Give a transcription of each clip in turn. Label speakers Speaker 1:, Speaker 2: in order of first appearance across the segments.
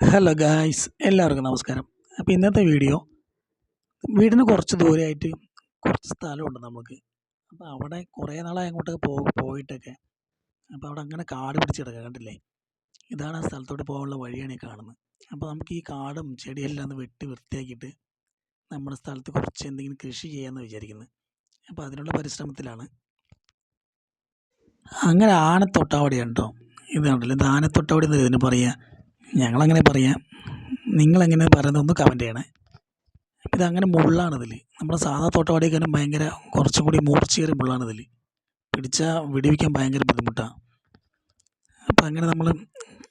Speaker 1: Hello guys എല്ലാവർക്കും നമസ്കാരം. അപ്പോൾ ഇന്നത്തെ വീഡിയോ വീടിന് കുറച്ച് ദൂരമായിട്ട് കുറച്ച് സ്ഥലമുണ്ട് നമുക്ക് അപ്പോൾ അവിടെ കുറേ നാളായി അങ്ങോട്ടൊക്കെ പോ പോയിട്ടൊക്കെ. അപ്പോൾ അവിടെ അങ്ങനെ കാട് പിടിച്ച് കിടക്കുക കണ്ടില്ലേ? ഇതാണ് ആ സ്ഥലത്തോട്ട് പോകാനുള്ള വഴിയാണ് ഈ കാണുന്നത്. അപ്പോൾ നമുക്ക് ഈ കാടും ചെടിയെല്ലാം ഒന്ന് വെട്ടി വൃത്തിയാക്കിയിട്ട് നമ്മുടെ സ്ഥലത്ത് കുറച്ച് എന്തെങ്കിലും കൃഷി ചെയ്യാമെന്ന് വിചാരിക്കുന്നത് അപ്പോൾ അതിനുള്ള പരിശ്രമത്തിലാണ്. അങ്ങനെ ആനത്തൊട്ടാവടിയാണ് കേട്ടോ ഇത് കണ്ടില്ലേ? ഇത് ആനത്തൊട്ടാവടി എന്നല്ലേ ഇതിന് പറയുക? ഞങ്ങളങ്ങനെ പറയാം. നിങ്ങളെങ്ങനെ പറയുന്നതെന്ന് കമന്റ് ചെയ്യണേ. അപ്പം ഇതങ്ങനെ മുള്ളാണിതിൽ നമ്മുടെ സാധാ തോട്ടവാടിയേക്കാളും ഭയങ്കര കുറച്ചും കൂടി മൂർച്ചയേറിയ മുള്ളാണിതിൽ പിടിച്ചാൽ വിടിവിക്കാൻ ഭയങ്കര ബുദ്ധിമുട്ടാണ് അപ്പം അങ്ങനെ നമ്മൾ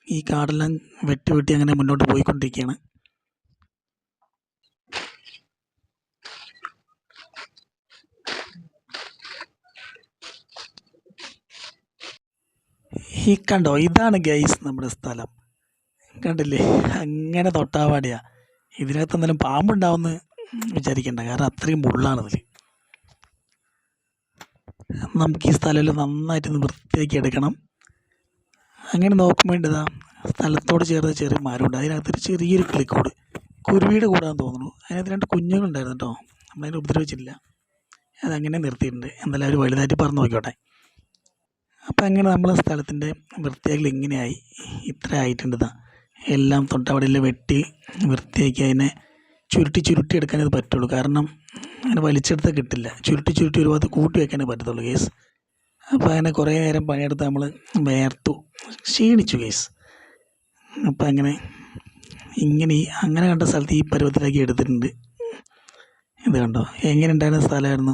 Speaker 1: ഈ കാടെല്ലാം വെട്ടി വെട്ടി അങ്ങനെ മുന്നോട്ട് പോയിക്കൊണ്ടിരിക്കുകയാണ് ഈ കണ്ടോ? ഇതാണ് ഗൈസ് നമ്മുടെ സ്ഥലം. കണ്ടില്ലേ? അങ്ങനെ തൊട്ടാവാടിയാ. ഇതിനകത്ത് എന്തെങ്കിലും പാമ്പുണ്ടാവുമെന്ന് വിചാരിക്കണ്ട. കാരണം അത്രയും മുള്ളാണ് ഇതിൽ നമുക്ക് ഈ സ്ഥലമെല്ലാം നന്നായിട്ടൊന്ന് വൃത്തിയാക്കി എടുക്കണം. അങ്ങനെ നോക്കുമ്പോൾ ഇതാ സ്ഥലത്തോട് ചേർന്ന് ചെറിയ മരമുണ്ട്. അതിനകത്തൊരു ചെറിയൊരു കിളിക്കോട്. കുരുവിയുടെ കൂടാന്ന് തോന്നുന്നു. അതിനകത്ത് രണ്ട് കുഞ്ഞുങ്ങളുണ്ടായിരുന്നു കേട്ടോ നമ്മളതിനെ ഉപദ്രവിച്ചില്ല അതങ്ങനെ നിർത്തിയിട്ടുണ്ട്. എന്തായാലും അവർ വലുതായിട്ട് പറഞ്ഞു നോക്കിക്കോട്ടെ. അപ്പം അങ്ങനെ നമ്മൾ സ്ഥലത്തിന്റെ വൃത്തിയാക്കൽ ഇങ്ങനെയായി. ഇത്ര ആയിട്ടുണ്ട് എല്ലാം തൊട്ടവിടെ വെട്ടി വൃത്തിയാക്കി അതിനെ ചുരുട്ടി ചുരുട്ടി എടുക്കാനേ പറ്റുള്ളൂ. കാരണം അങ്ങനെ വലിച്ചെടുത്താൽ കിട്ടില്ല. ചുരുട്ടി ചുരുട്ടി ഒരു ഭാഗത്ത് കൂട്ടി വെക്കാനേ പറ്റത്തുള്ളൂ കേസ്. അപ്പോൾ അങ്ങനെ കുറേ നേരം പണിയെടുത്ത് നമ്മൾ വേർത്തു ക്ഷീണിച്ചു കേസ്. അപ്പോൾ അങ്ങനെ ഇങ്ങനെ അങ്ങനെ കണ്ട സ്ഥലത്ത് ഈ പരുവത്തിലാക്കി എടുത്തിട്ടുണ്ട്. ഇത് കണ്ടോ? എങ്ങനെ ഉണ്ടായിരുന്ന സ്ഥലമായിരുന്നു?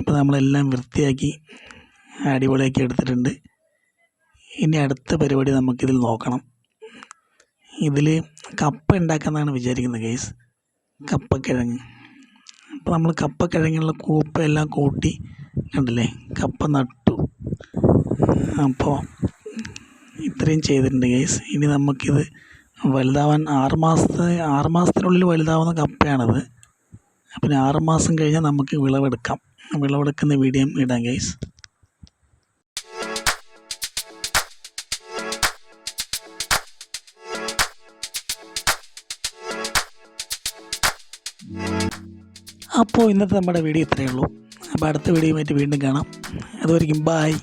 Speaker 1: ഇപ്പോൾ നമ്മളെല്ലാം വൃത്തിയാക്കി അടിപൊളിയാക്കി എടുത്തിട്ടുണ്ട്. ഇനി അടുത്ത പരിപാടി നമുക്കിതിൽ നോക്കണം. ഇതിൽ കപ്പ ഉണ്ടാക്കാമെന്നാണ് വിചാരിക്കുന്നത് ഗൈസ് കപ്പക്കിഴങ്ങ്. അപ്പോൾ നമ്മൾ കപ്പക്കിഴങ്ങുള്ള കൂപ്പ് എല്ലാം കൂട്ടി കണ്ടില്ലേ? കപ്പ നട്ടു. അപ്പോൾ ഇത്രയും ചെയ്തിട്ടുണ്ട് ഗൈസ് ഇനി നമുക്കിത് വലുതാവാൻ ആറ് മാസത്തെ ആറ് മാസത്തിനുള്ളിൽ വലുതാവുന്ന കപ്പയാണത്. പിന്നെ ആറ് മാസം കഴിഞ്ഞാൽ നമുക്ക് വിളവെടുക്കാം. വിളവെടുക്കുന്ന വീഡിയോ ഇടാം ഗൈസ് അപ്പോൾ ഇന്നത്തെ നമ്മുടെ വീഡിയോ ഇത്രയേ ഉള്ളൂ. അപ്പോൾ അടുത്ത വീഡിയോയുമായിട്ട് വീണ്ടും കാണാം. അതുവരെയും ബായ്